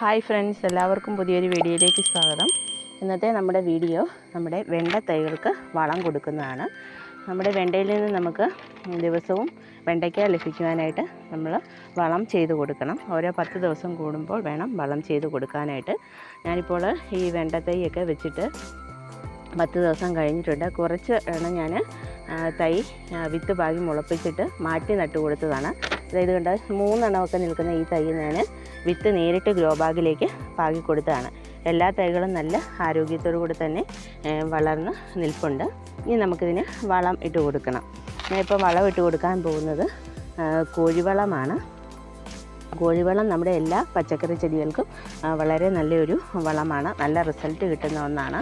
Hi friends എല്ലാവർക്കും പുതിയൊരു വീഡിയോയിലേക്ക് സ്വാഗതം. ഇന്നത്തെ നമ്മുടെ വീഡിയോ നമ്മുടെ വെണ്ട തൈകൾക്ക് വളം കൊടുക്കുന്നതാണ്. നമ്മുടെ വെണ്ടയിൽ നിന്ന് നമുക്ക് ദിവസവും വെണ്ടയ്ക്ക ലഭിക്കുവാനായിട്ട് നമ്മൾ വളം ചെയ്ത് കൊടുക്കണം. ഓരോ പത്ത് ദിവസം കൂടുമ്പോൾ വേണം വളം ചെയ്ത് കൊടുക്കാനായിട്ട്. ഞാനിപ്പോൾ ഈ വെണ്ട തൈയൊക്കെ വെച്ചിട്ട് പത്ത് ദിവസം കഴിഞ്ഞിട്ടുണ്ട്. കുറച്ച് എണ്ണം ഞാൻ തൈ വിത്ത് പാകി മുളപ്പിച്ചിട്ട് മാറ്റി നട്ടു കൊടുത്തതാണ് അതായത് കണ്ട മൂന്നെണ്ണമൊക്കെ നിൽക്കുന്ന ഈ തൈ ഞാൻ വിത്ത് നേരിട്ട് ഗ്രോ ബാഗിലേക്ക് പാകി കൊടുത്തതാണ്. എല്ലാ തൈകളും നല്ല ആരോഗ്യത്തോടു കൂടി തന്നെ വളർന്ന് നിൽപ്പുണ്ട്. ഇനി നമുക്കിതിന് വളം ഇട്ട് കൊടുക്കണം. ഞാൻ ഇപ്പോൾ വളം ഇട്ട് കൊടുക്കാൻ പോകുന്നത് കോഴിവളമാണ്. കോഴിവളം നമ്മുടെ എല്ലാ പച്ചക്കറി ചെടികൾക്കും വളരെ നല്ലൊരു വളമാണ്. നല്ല റിസൾട്ട് കിട്ടുന്ന ഒന്നാണ്.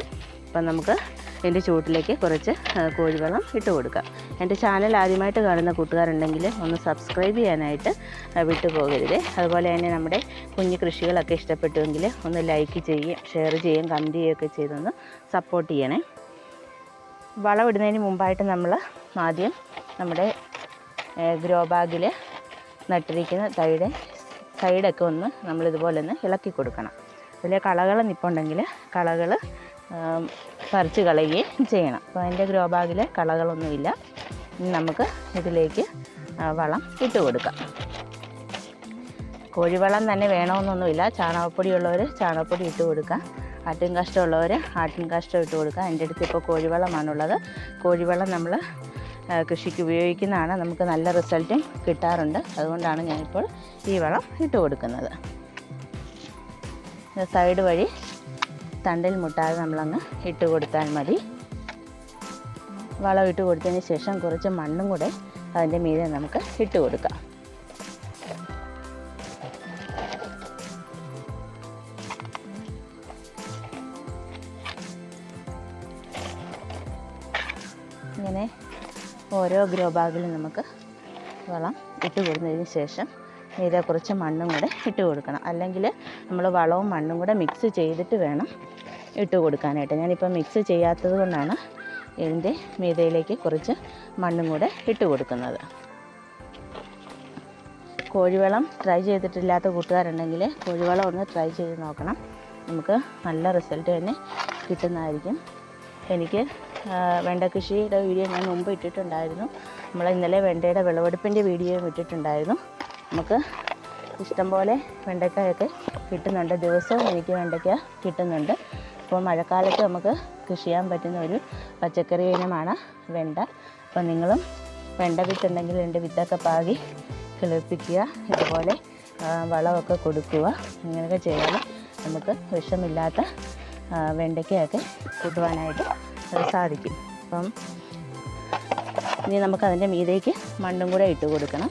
അപ്പം നമുക്ക് എന്റെ ചുവട്ടിലേക്ക് കുറച്ച് കോഴിവെള്ളം കോഴിവളം ഇട്ട് കൊടുക്കാം എന്റെ ചാനൽ ആദ്യമായിട്ട് കാണുന്ന കൂട്ടുകാരുണ്ടെങ്കിൽ ഒന്ന് സബ്സ്ക്രൈബ് ചെയ്യാനായിട്ട് വിട്ടു പോകരുത് അതുപോലെ തന്നെ നമ്മുടെ കുഞ്ഞു കൃഷികളൊക്കെ ഇഷ്ടപ്പെട്ടുവെങ്കിൽ ഒന്ന് ലൈക്ക് ചെയ്യുകയും ഷെയർ ചെയ്യുകയും കമന്റ് ചെയ്യുകയൊക്കെ ചെയ്തൊന്ന് സപ്പോർട്ട് ചെയ്യണേ. വളമിടുന്നതിന് മുമ്പായിട്ട് നമ്മൾ ആദ്യം നമ്മുടെ ഗ്രോ ബാഗിൽ നട്ടിരിക്കുന്ന തൈയുടെ സൈഡൊക്കെ ഒന്ന് നമ്മളിതുപോലെ ഒന്ന് ഇളക്കി കൊടുക്കണം. അതിൽ കളകൾ നിൽപ്പുണ്ടെങ്കിൽ കളകൾ പറിച്ച് കളയുകയും ചെയ്യണം. അപ്പോൾ അതിന്റെ ഗ്രോ ബാഗിൽ കളകളൊന്നുമില്ല. നമുക്ക് ഇതിലേക്ക് വളം ഇട്ട് കൊടുക്കാം. കോഴിവളം തന്നെ വേണമെന്നൊന്നുമില്ല. ചാണകപ്പൊടി ഉള്ളവർ ചാണകപ്പൊടി ഇട്ട് കൊടുക്കാം ആട്ടിൻ കാഷ്ടമുള്ളവർ ആട്ടിൻ കാഷ്ടം ഇട്ട് കൊടുക്കുക. എന്റെ അടുത്ത് ഇപ്പോൾ കോഴിവളമാണുള്ളത്. കോഴിവളം നമ്മൾ കൃഷിക്ക് ഉപയോഗിക്കുന്നതാണ്. നമുക്ക് നല്ല റിസൾട്ടും കിട്ടാറുണ്ട്. അതുകൊണ്ടാണ് ഞാനിപ്പോൾ ഈ വളം ഇട്ട് കൊടുക്കുന്നത്. സൈഡ് വഴി തണ്ടിൽ മുട്ടാതെ നമ്മളങ്ങ് ഇട്ട് കൊടുത്താൽ മതി. വളം ഇട്ട് കൊടുത്തതിന് ശേഷം കുറച്ച് മണ്ണും കൂടെ അതിന്റെ മീതെ നമുക്ക് ഇട്ട് കൊടുക്കാം. ഇങ്ങനെ ഓരോ ഗ്രോ ബാഗിലും നമുക്ക് വളം ഇട്ട് കൊടുത്തതിന് ശേഷം മീതെ കുറച്ച് മണ്ണും കൂടെ ഇട്ട് കൊടുക്കണം. അല്ലെങ്കിൽ നമ്മൾ വളവും മണ്ണും കൂടെ മിക്സ് ചെയ്തിട്ട് വേണം ഇട്ട് കൊടുക്കാനായിട്ട്. ഞാനിപ്പോൾ മിക്സ് ചെയ്യാത്തത് കൊണ്ടാണ് ഇതിന്റെ മീതയിലേക്ക് കുറച്ച് മണ്ണും കൂടെ ഇട്ട് കൊടുക്കുന്നത്. കോഴിവളം ട്രൈ ചെയ്തിട്ടില്ലാത്ത കൂട്ടുകാരുണ്ടെങ്കിൽ കോഴിവളം ഒന്ന് ട്രൈ ചെയ്ത് നോക്കണം. നമുക്ക് നല്ല റിസൾട്ട് തന്നെ കിട്ടുന്നതായിരിക്കും. എനിക്ക് വെണ്ട കൃഷിയുടെ വീഡിയോ ഞാൻ മുമ്പ് ഇട്ടിട്ടുണ്ടായിരുന്നു. നമ്മൾ ഇന്നലെ വെണ്ടയുടെ വിളവെടുപ്പിന്റെ വീഡിയോയും ഇട്ടിട്ടുണ്ടായിരുന്നു. നമുക്ക് ഇഷ്ടംപോലെ വെണ്ടയ്ക്കായൊക്കെ കിട്ടുന്നുണ്ട്. ദിവസവും എനിക്ക് വെണ്ടയ്ക്ക കിട്ടുന്നുണ്ട്. അപ്പോൾ മഴക്കാലത്ത് നമുക്ക് കൃഷി ചെയ്യാൻ പറ്റുന്ന ഒരു പച്ചക്കറി ഇനമാണ് വെണ്ട. അപ്പോൾ നിങ്ങളും വെണ്ട വിത്തുണ്ടെങ്കിൽ എന്റെ വിത്തൊക്കെ പാകി കിളിപ്പിക്കുക ഇതുപോലെ വളമൊക്കെ കൊടുക്കുക. ഇങ്ങനെയൊക്കെ ചെയ്താൽ നമുക്ക് വിഷമില്ലാത്ത വെണ്ടയ്ക്കയൊക്കെ കൂട്ടുവാനായിട്ട് സാധിക്കും. അപ്പം ഇനി നമുക്കതിന്റെ മീതേക്ക് മണ്ണും കൂടെ ഇട്ട് കൊടുക്കണം.